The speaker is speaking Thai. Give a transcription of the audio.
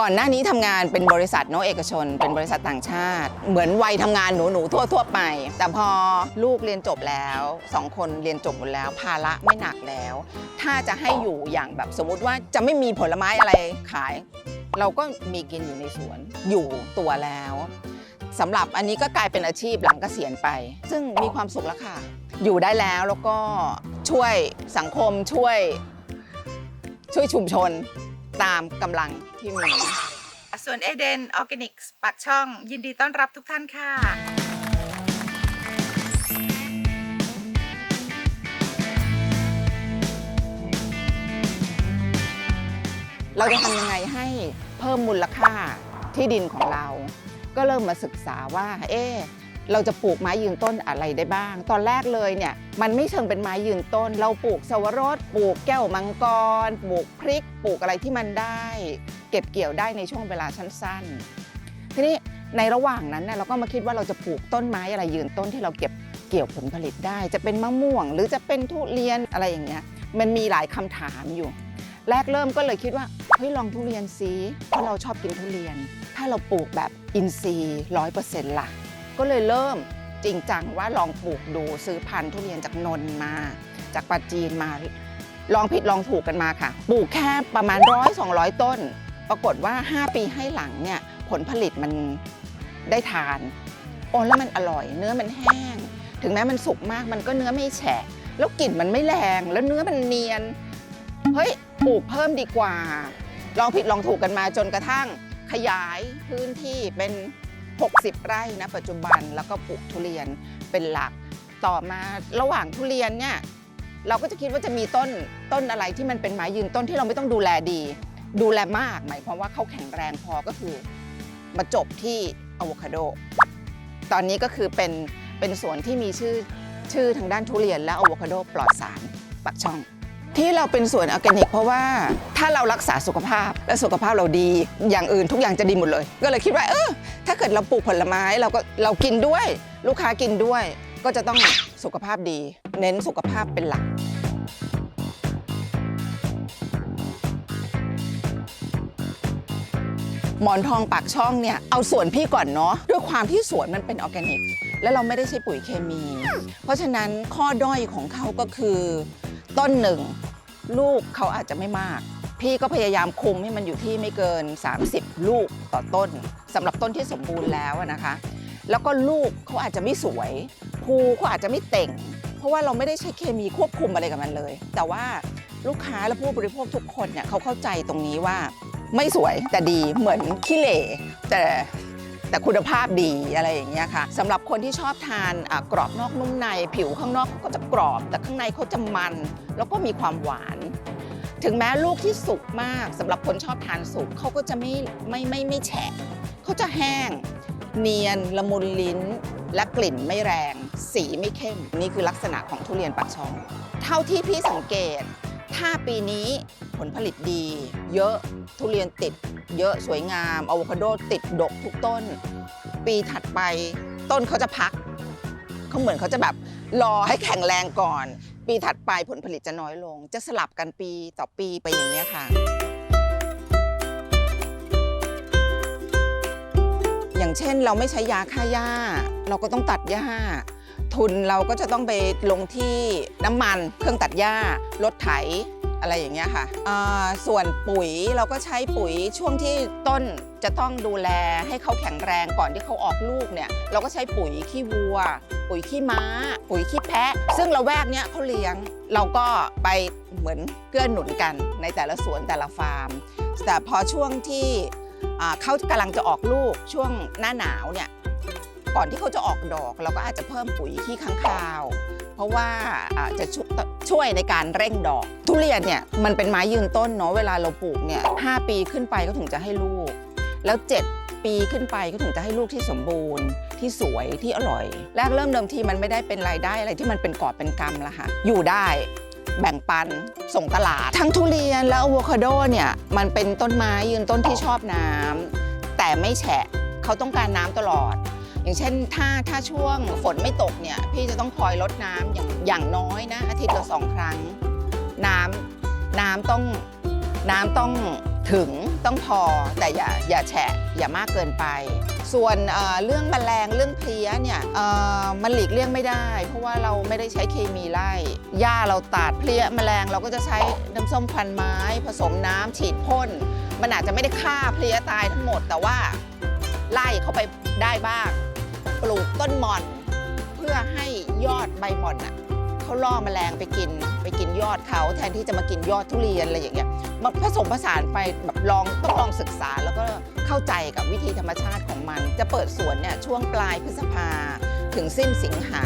ก่อนหน้านี้ทำงานเป็นบริษัทเนอะเอกชน เป็นบริษัทต่างชาติ เหมือนวัยทำงานหนูหนูทั่วทั่วๆไป แต่พอลูกเรียนจบแล้วสองคนเรียนจบหมดแล้ว ภาระไม่หนักแล้ว ถ้าจะให้อยู่อย่างแบบสมมุติว่าจะไม่มีผลไม้อะไรขาย เราก็มีกินอยู่ในสวนอยู่ตัวแล้วสำหรับอันนี้ก็กลายเป็นอาชีพหลังเกษียณไป ซึ่งมีความสุขแล้วค่ะ อยู่ได้แล้วแล้วก็ช่วยสังคมช่วย ช่วยชุมชน ตามกำลังที่มี ส่วนเอเดนออร์แกนิกปากช่องยินดีต้อนรับทุกท่านค่ะ เราจะทำยังไงให้เพิ่มมูลค่าที่ดินของเรา ก็เริ่มมาศึกษาว่า เอ๊ะ เราจะปลูกไม้ยืนต้นอะไรได้บ้าง ตอนแรกเลยเนี่ยมันไม่เชิงเป็นไม้ยืนต้น เราปลูกสวรสปลูกแก้วมังกร ปลูกพริก ปลูกอะไรที่มันได้ เก็บเกี่ยวได้ในช่วงเวลาสั้นๆ ทีนี้ในระหว่างนั้นเนี่ยเราก็มาคิดว่าเราจะปลูกต้นไม้อะไรยืนต้นที่เราเก็บเกี่ยวผลผลิตได้ จะเป็นมะม่วง หรือจะเป็นทุเรียนอะไรอย่างเงี้ยมันมีหลายคำถามอยู่ แรกเริ่มก็เลยคิดว่าเฮ้ยลองทุเรียนซิเพราะเราชอบกินทุเรียน ถ้าเราปลูกแบบอินทรีย์ร้อยเปอร์เซ็นต์ล่ะ ก็เลยเริ่มจริงจังว่าลองปลูกดูซื้อพันธุ์ทุเรียนจากนนท์มา จากปาจีนมา ลองผิดลองถูกกันมาค่ะ ปลูกแค่ประมาณร้อยสองร้อยต้น ปรากฏว่า 5 ปีให้หลังเนี่ยผลผลิตมันได้ทานโอ้แล้วมันอร่อย เนื้อมันแห้ง ถึงแม้มันสุกมากมันก็เนื้อไม่แฉะ แล้วกลิ่นมันไม่แรง แล้วเนื้อมันเนียน เฮ้ยปลูกเพิ่มดีกว่า ลองผิดลองถูกกันมาจนกระทั่งขยายพื้นที่เป็น 60 ไร่นะปัจจุบันแล้วก็ปลูกทุเรียนเป็นหลักต่อมาระหว่างทุเรียนเนี่ยเราก็จะคิดว่าจะมีต้นต้นอะไรที่มันเป็นไม้ยืนต้นที่เราไม่ต้องดูแลดี ดูแลมาก หมายความว่าเขาแข็งแรงพอก็คือมาจบที่อะโวคาโด ตอนนี้ก็คือเป็นเป็นสวนที่มีชื่อชื่อทางด้านทุเรียนและอะโวคาโดปลอดสารปักช่อง ที่เราเป็นสวนออร์แกนิก เพราะว่าถ้าเรารักษาสุขภาพและสุขภาพเราดี อย่างอื่นทุกอย่างจะดีหมดเลย ก็เลยคิดว่าเออ ถ้าเกิดเราปลูกผลไม้เราก็เรากินด้วย ลูกค้ากินด้วย ก็จะต้องสุขภาพดี เน้นสุขภาพเป็นหลัก หมอนทองปากช่องเนี่ยเอาสวนพี่ก่อนเนาะด้วยความที่สวนมันเป็นออร์แกนิก และเราไม่ได้ใช้ปุ๋ยเคมี เพราะฉะนั้นข้อด้อยของเขาก็คือ ต้นหนึ่ง ลูกเขาอาจจะไม่มาก พี่ก็พยายามคุมให้มันอยู่ที่ไม่เกิน 30 ลูกต่อต้นสำหรับต้นที่สมบูรณ์แล้วนะคะ แล้วก็ลูกเขาอาจจะไม่สวยภูเขาอาจจะไม่เต่ง เพราะว่าเราไม่ได้ใช้เคมีควบคุมอะไรกับมันเลย แต่ว่าลูกค้าและผู้บริโภคทุกคนเนี่ยเขาเข้าใจตรงนี้ว่าไม่สวยแต่ดีเหมือนขี้เหร่แต่แต่คุณภาพดีอะไรอย่างเงี้ยค่ะสำหรับคนที่ชอบทานกรอบนอกนุ่มใน ผิวข้างนอกก็จะกรอบ แต่ข้างในเขาจะมัน แล้วก็มีความหวาน ถึงแม้ลูกที่สุกมากสำหรับคนชอบทานสุกเขาก็จะไม่ไม่ไม่ไม่แฉะเขาจะแห้ง เนียนละมุนลิ้น และกลิ่นไม่แรง สีไม่เข้ม นี่คือลักษณะของทุเรียนปากช่อง เท่าที่พี่สังเกต ถ้าปีนี้ผลผลิตดี เยอะทุเรียนติด เยอะสวยงามอะโวคาโดติดดกทุกต้น ปีถัดไปต้นเขาจะพักเขาเหมือนเขาจะแบบรอให้แข็งแรงก่อน ปีถัดไปผลผลิตจะน้อยลง จะสลับกันปีต่อปีไปอย่างนี้ยค่ะ อย่างเช่นเราไม่ใช้ยาฆ่าหญ้า เราก็ต้องตัดหญ้า ทุนเราก็จะต้องไปลงที่น้ำมัน เครื่องตัดหญ้ารถไถ อะไรอย่างเงี้ยค่ะส่วนปุ๋ยเราก็ใช้ปุ๋ยช่วงที่ต้นจะต้องดูแลให้เขาแข็งแรงก่อนที่เขาออกลูกเนี่ยเราก็ใช้ปุ๋ยขี้วัว ปุ๋ยขี้ม้า ปุ๋ยขี้แพะ ซึ่งเราแวกเนี้ยเขาเลี้ยง เราก็ไปเหมือนเกื้อหนุนกันในแต่ละสวนแต่ละฟาร์ม แต่พอช่วงที่เขากำลังจะออกลูกช่วงหน้าหนาวเนี่ย ก่อนที่เขาจะออกดอก เราก็อาจจะเพิ่มปุ๋ยขี้ค้างคาว เพราะว่าอาจะช่วยช่วยในการเร่งดอก ทุเรียนเนี่ยมันเป็นไม้ยืนต้นเนาะเวลาเราปลูกเนี่ยหปีขึ้นไปก็ถึงจะให้ลูก แล้ว 7 ปีขึ้นไปก็ถึงจะให้ลูกที่สมบูรณ์ ที่สวยที่อร่อย แรกเริ่มเดิมทีมันไม่ได้เป็นรายได้อะไรที่มันเป็นกอบเป็นกำละค่ะอยู่ได้แบ่งปันส่งตลาด ทั้งทุเรียนและอะโวคาโดเนี่ยมันเป็นต้นไม้ยืนต้นที่ชอบน้ำแต่ไม่แฉะเขาต้องการน้ำตลอด อย่างเช่นถ้าถ้าช่วงฝนไม่ตกเนี่ยพี่จะต้องคอยลดน้ำอย่างอย่างน้อยนะอาทิตย์ละสองครั้ง น้ำน้ำต้องน้ำต้องถึงต้องพอแต่อย่าอย่าแฉะอย่ามากเกินไป ส่วนเเรื่องแมลงเรื่องเพลี้ยเนี่ยมันหลีกเลี่ยงไม่ได้ เพราะว่าเราไม่ได้ใช้เคมีไล่หญ้าเราตัดเพลี้ยแมลงเราก็จะใช้น้ำส้มควันไม้ ผสมน้ำฉีดพ่นมันอาจจะไม่ได้ฆ่าเพลี้ยตายทั้งหมด แต่ว่าไล่เข้าไปได้บ้าง ปลูกต้นหม่อน เพื่อให้ยอดใบหม่อนอะเขาล่อแมลงไปกิน ไปกินยอดเขาแทนที่จะมากินยอดทุเรียนอะไรอย่างเงี้ยมาผสมผสานไปแบบลองต้องลองศึกษาแล้วก็เข้าใจกับวิธีธรรมชาติของมัน จะเปิดสวนเนี่ยช่วงปลายพฤษภาถึงสิ้นสิงหา